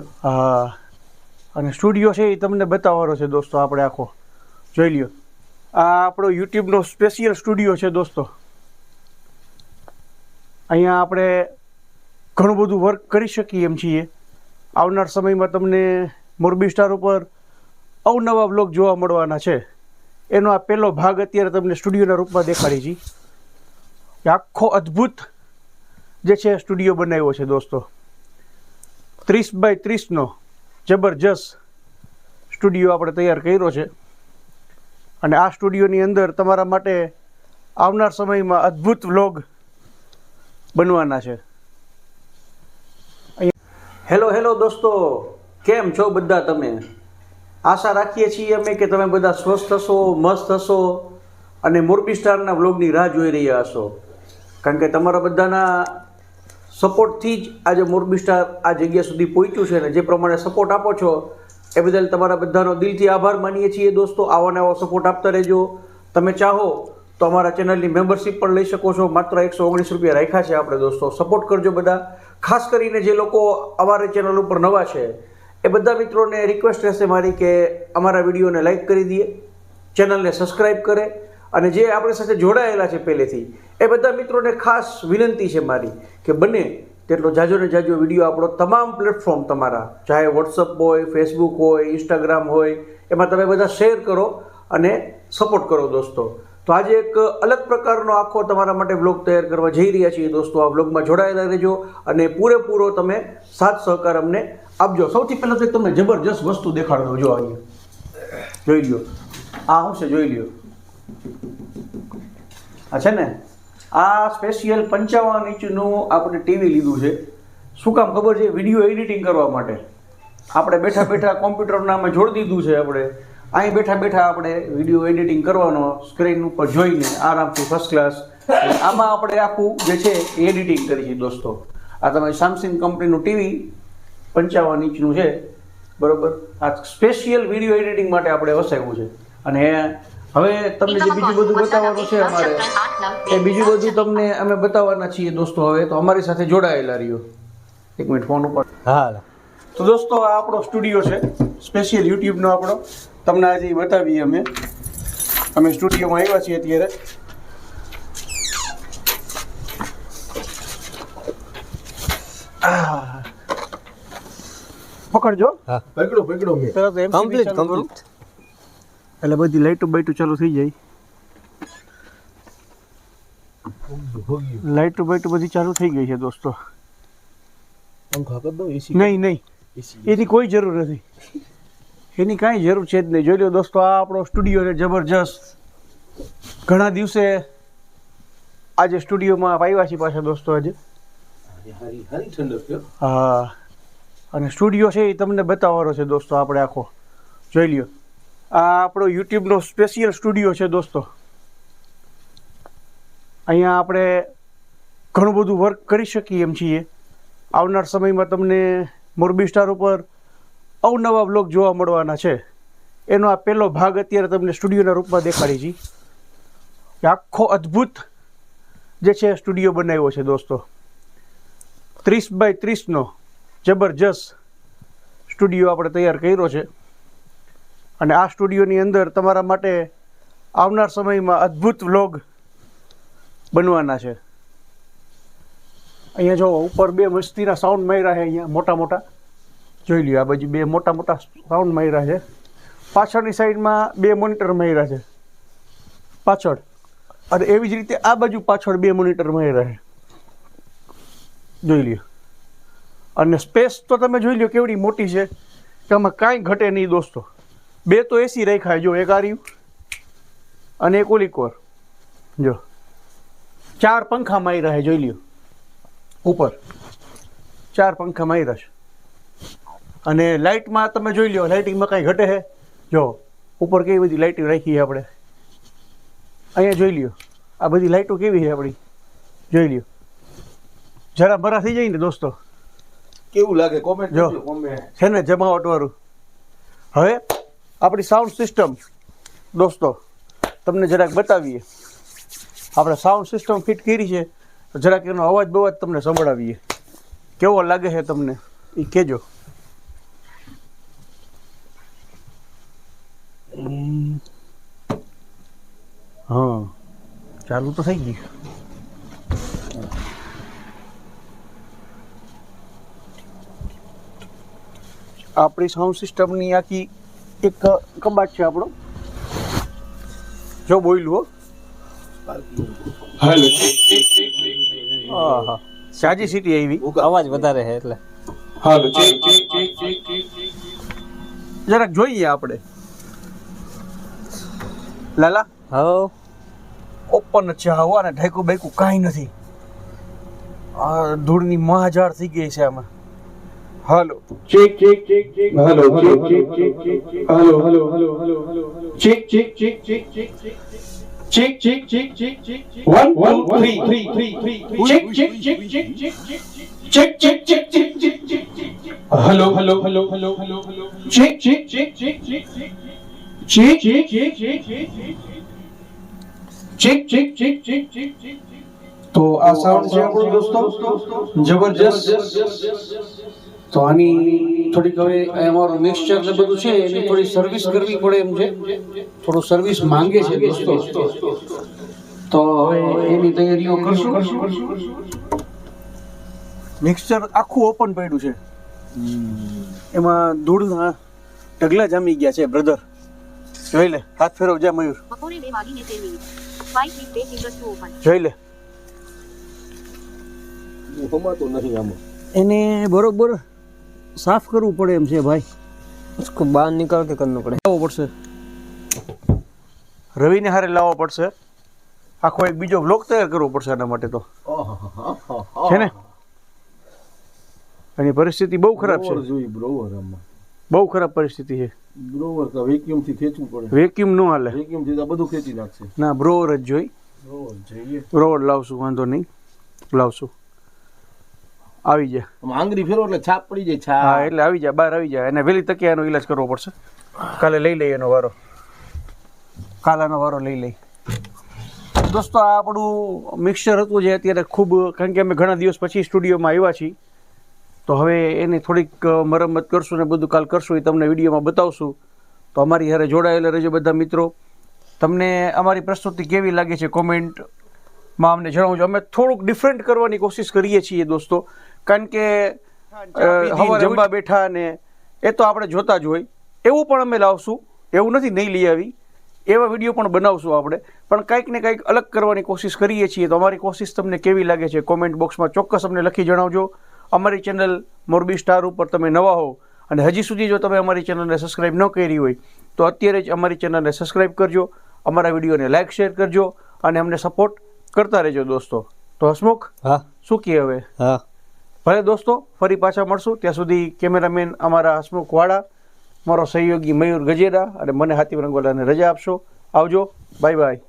હા. અને સ્ટુડિયો છે એ તમને બતાવવાનો છે દોસ્તો આપણે આખો. જોઈ લ્યો. આ આપણો યુટ્યુબનો સ્પેશિયલ સ્ટુડિયો છે દોસ્તો. અહીંયા આપણે ઘણું બધું વર્ક કરી શકીએ એમ છીએ. આવનાર સમયમાં તમને મોરબી સ્ટાર ઉપર અવનવા બ્લોગ જોવા મળવાના છે. એનો આ પહેલો ભાગ અત્યારે તમને સ્ટુડિયોના રૂપમાં દેખાડી છે. આખો અદ્ભુત જે છે સ્ટુડિયો બનાવ્યો છે દોસ્તો. ત્રીસ બાય ત્રીસનો જબરજસ્ત સ્ટુડિયો આપણે તૈયાર કર્યો છે. અને આ સ્ટુડિયોની અંદર તમારા માટે આવનાર સમયમાં અદ્ભુત વ્લોગ બનવાના છે. હેલો હેલો દોસ્તો. કેમ છો બધા તમે? આશા રાખીએ છીએ અમે કે તમે બધા સ્વસ્થ હશો, મસ્ત હશો અને મોરબી સ્ટારના વ્લોગની રાહ જોઈ રહ્યા હશો. કારણ કે તમારા બધાના સપોર્ટથી જ આજે મોરબી સ્ટાર આ જગ્યા સુધી પહોંચ્યું છે અને જે પ્રમાણે સપોર્ટ આપો છો, એ બદલ તમારા બધાનો દિલથી આભાર માનીએ છીએ દોસ્તો. આવો ને આવો સપોર્ટ આપતા રહેજો. તમે ચાહો તો અમારા ચેનલની મેમ્બરશિપ પણ લઈ શકો છો. માત્ર એકસો ઓગણીસ રૂપિયા રાખ્યા છે આપણે દોસ્તો. સપોર્ટ કરજો બધા. ખાસ કરીને જે લોકો અમારી ચેનલ ઉપર નવા છે, એ બધા મિત્રોને રિક્વેસ્ટ રહેશે મારી કે અમારા વિડીયોને લાઈક કરી દઈએ. ચેનલને સબસ્ક્રાઈબ કરે. અને જે આપણી સાથે જોડાયેલા છે પહેલેથી, એ બધા મિત્રોને ખાસ વિનંતી છે મારી કે બને તેટલો જાજો ને જાજો વીડિયો આપણો તમામ પ્લેટફોર્મ તમારા, ચાહે વોટ્સઅપ હોય ફેસબુક હોય ઇન્સ્ટાગ્રામ હોય, એમાં તમે બધા શેર કરો અને સપોર્ટ કરો દોસ્તો. તો આજે એક અલગ પ્રકારનો આખો તમારા માટે બ્લોગ તૈયાર કરવા જઈ રહ્યા છીએ દોસ્તો. આ બ્લોગમાં જોડાયેલા રહેજો અને પૂરેપૂરો તમે સાથ સહકાર અમને આપજો. સૌથી પહેલાં તો તમને જબરજસ્ત વસ્તુ દેખાડ દઉં જો અહીંયા. જોઈ લ્યો. આ શું છે, જોઈ લ્યો. આ છે ને, આ સ્પેશિયલ પંચાવન ઇંચનું આપણે ટીવી લીધું છે. શું કામ ખબર છે? વીડિયો એડિટિંગ કરવા માટે. આપણે બેઠા બેઠા કોમ્પ્યુટરના અમે જોડી દીધું છે આપણે. અહીં બેઠા બેઠા આપણે વીડિયો એડિટિંગ કરવાનો સ્ક્રીન ઉપર જોઈને આરામથી ફર્સ્ટ ક્લાસ આમાં આપણે આખું જે છે એડિટિંગ કરી છે દોસ્તો. આ તમારી સેમસંગ કંપનીનું ટીવી પંચાવન ઇંચનું છે. બરોબર? આ સ્પેશિયલ વીડિયો એડિટિંગ માટે આપણે વસાવ્યું છે. અને હવે તમને જે બીજું બધું બતાવવાનું છે અમારે એ બીજું બધું તમને અમે બતાવવાના છીએ દોસ્તો હવે તો અમારી સાથે જોડાયેલા રહ્યો. એક મિનિટ ફોન ઉપર. હા તો દોસ્તો આ આપણો સ્ટુડિયો છે સ્પેશિયલ યુટ્યુબનો આપણો. તમને આજે બતાવીએ અમે. અમે સ્ટુડિયોમાં આવ્યા છીએ અત્યારે. પકડજો. હા. પકડો પકડો કમ્પ્લીટ કમ્પ્લીટ એટલે બધી લાઈટો બાઈટો ચાલુ થઈ જાય. લાઈટો બાઈટો બધી ચાલુ થઈ ગઈ છે દોસ્તો. નહીં નહીં. એની કોઈ જરૂર નથી. એની કાંઈ જરૂર છે જ નહીં. જોઈ લો દોસ્તો આ આપણો સ્ટુડિયો છે જબરજસ્ત ઘણા દિવસે આજે સ્ટુડિયોમાં આવ્યા છીએ પાછા દોસ્તો આજે. હા. અને સ્ટુડિયો છે એ તમને બતાવવાનો છે દોસ્તો આપણે આખો. જોઈ લ્યો. આ આપણો યુટ્યુબનો સ્પેશિયલ સ્ટુડિયો છે દોસ્તો. અહીંયા આપણે ઘણું બધું વર્ક કરી શકીએ એમ છીએ. આવનાર સમયમાં તમને મોરબી સ્ટાર ઉપર અવનવા બ્લોગ જોવા મળવાના છે. એનો આ પહેલો ભાગ અત્યારે તમને સ્ટુડિયોના રૂપમાં દેખાડી છે. આખો અદ્ભુત જે છે સ્ટુડિયો બનાવ્યો છે દોસ્તો. ત્રીસ બાય ત્રીસનો જબરજસ્ત સ્ટુડિયો આપણે તૈયાર કર્યો છે. અને આ સ્ટુડિયોની અંદર તમારા માટે આવનાર સમયમાં અદ્ભુત વ્લોગ બનવાના છે. અહીંયા જો ઉપર બે મસ્તીના સાઉન્ડ માર્યા છે અહીંયા મોટા મોટા. જોઈ લ્યો, આ બાજુ બે મોટા મોટા સાઉન્ડ માર્યા છે. પાછળની સાઈડમાં બે મોનિટર માર્યા છે. પાછળ. અને એવી જ રીતે આ બાજુ પાછળ બે મોનિટર માર્યા છે. જોઈ લ્યો. અને સ્પેસ તો તમે જોઈ લો કેવડી મોટી છે, કે આમાં કાંઈ ઘટે નહીં દોસ્તો. બે તો એસી રાખ્યા જો એક આર્યું અને એક ઓલિકોર જો. ચાર પંખા માર્યા છે જોઈ લ્યો. ઉપર. ચાર પંખા માર્યા છે અને લાઇટમાં તમે જોઈ લ્યો લાઇટિંગમાં કાંઈ ઘટે છે? જો. ઉપર કેવી બધી લાઇટિંગ રાખી છે આપણે? અહીંયા જોઈ લ્યો. આ બધી લાઇટો કેવી છે આપણી? જોઈ લ્યો. જરા બરા થઈ જાય ને દોસ્તો. કેવું લાગે? કોમેન્ટ જો. છે ને જમાવટ વાળું હવે આપણી સાઉન્ડ સિસ્ટમ દોસ્તો, તમને જરાક બતાવીએ. આપણે સાઉન્ડ સિસ્ટમ ફિટ કરી છે જરાક એનો અવાજ બવાજ તમને સંભળાવીએ. કેવો લાગે છે તમને? એ કહેજો. હા, ચાલુ તો થઈ ગયું. આપણી સાઉન્ડ સિસ્ટમની આખી એક કબાટ છે આપણો. જો બોલ્યું હો. હાલો. હા હા. સાજી સિટી આવી. અવાજ વધારે છે એટલે. હાલો. જરાક જોઈએ આપણે. લાલા. હા ઓપન છે હવા ને ઢાંકું બેકું કાંઈ નથી. ધૂળની મહાજાળ થઈ ગઈ છે આમાં. Hello check check check check hello hello hello hello hello hello check check check check check check check check check check one one three three three three check check check check check check check check check check check hello hello hello hello hello hello check check check check check check check check check check check check check check तो आ sound से आप दोस्तों ज़बरदस्त તો આની થોડીક હવે અમારું મિક્સચર ને બધું છે એની થોડી સર્વિસ કરવી પડે એમ છે. થોડું સર્વિસ માંગે છે દોસ્તો. તો હવે એની તૈયારીઓ કરશું. મિક્સચર આખું ઓપન પડ્યું છે. એમાં ધૂળના ઢગલા જામી ગયા છે બ્રધર જોઈ લે હાથ ફેરવ જા મયુર. જોઈ લે. નથી આમાં. એને બરોબર સાફ કરવું પડે એમ છે ભાઈ उसको बाहर निकाल के करना पड़े લાવવો પડશે રવિને હારે લાવવો પડશે આખો એક બીજો બ્લોક તૈયાર કરવો પડશે આના માટે તો છે ને એની પરિસ્થિતિ બહુ ખરાબ છે બ્રોવર જોઈ બ્રોવર આમાં બહુ ખરાબ પરિસ્થિતિ છે બ્રોવર તો વેક્યુમ થી ખેંચવું પડે વેક્યુમ ન હાલે વેક્યુમ થી તો બધું ખેંચી નાખશે ના બ્રોવર જ જોઈ બ્રોવર જોઈએ બ્રોવર લાવશું વાંધો નહીં લાવશું આવી જાય. આંગળી ફેરો એટલે છાપ પડી જાય હા એટલે આવી જાય બહાર આવી જાય. અને વહેલી તકે એનો ઈલાજ કરવો પડશે. કાલે લઈ લઈએ એનો વારો. કાલાનો વારો લઈ લઈ. દોસ્તો આ આપણું મિક્સચર હતું જે અત્યારે ખૂબ કારણ કે અમે ઘણા દિવસ પછી સ્ટુડિયોમાં આવ્યા છીએ. તો હવે એની થોડીક મરમ્મત કરશું ને બધું કાલ કરશું એ તમને વિડીયોમાં બતાવશું. તો અમારી હારે જોડાયેલા રહેજો બધા મિત્રો. તમને અમારી પ્રસ્તુતિ કેવી લાગે છે? કોમેન્ટમાં અમને જણાવજો અમે થોડુંક ડિફરન્ટ કરવાની કોશિશ કરીએ છીએ દોસ્તો. કારણ કે હવારે જમવા બેઠા ને એ તો આપણે જોતા જ હોય. એવું પણ અમે લાવશું. એવું નથી નહીં લઈ આવી. એવા વીડિયો પણ બનાવશું આપણે. પણ કંઈક ને કંઈક અલગ કરવાની કોશિશ કરીએ છીએ. તો અમારી કોશિશ તમને કેવી લાગે છે? કોમેન્ટ બોક્સમાં ચોક્કસ અમને લખી જણાવજો. અમારી ચેનલ મોરબી સ્ટાર ઉપર તમે નવા હો અને હજી સુધી જો તમે અમારી ચેનલને સબસ્ક્રાઇબ ન કરી હોય તો અત્યારે જ અમારી ચેનલને સબસ્ક્રાઇબ કરજો. અમારા વિડીયોને લાઇક શેર કરજો અને અમને સપોર્ટ કરતા રહેજો દોસ્તો. તો હસમુખ હા. શું કહે હવે? હા. ભલે દોસ્તો ફરી પાછા મળશું. ત્યાં સુધી કેમેરામેન અમારા હસમુખ વાળા મારો સહયોગી મયુર ગજેરા અને મને હાથી રંગવાલાને રજા આપશો. આવજો. Bye bye.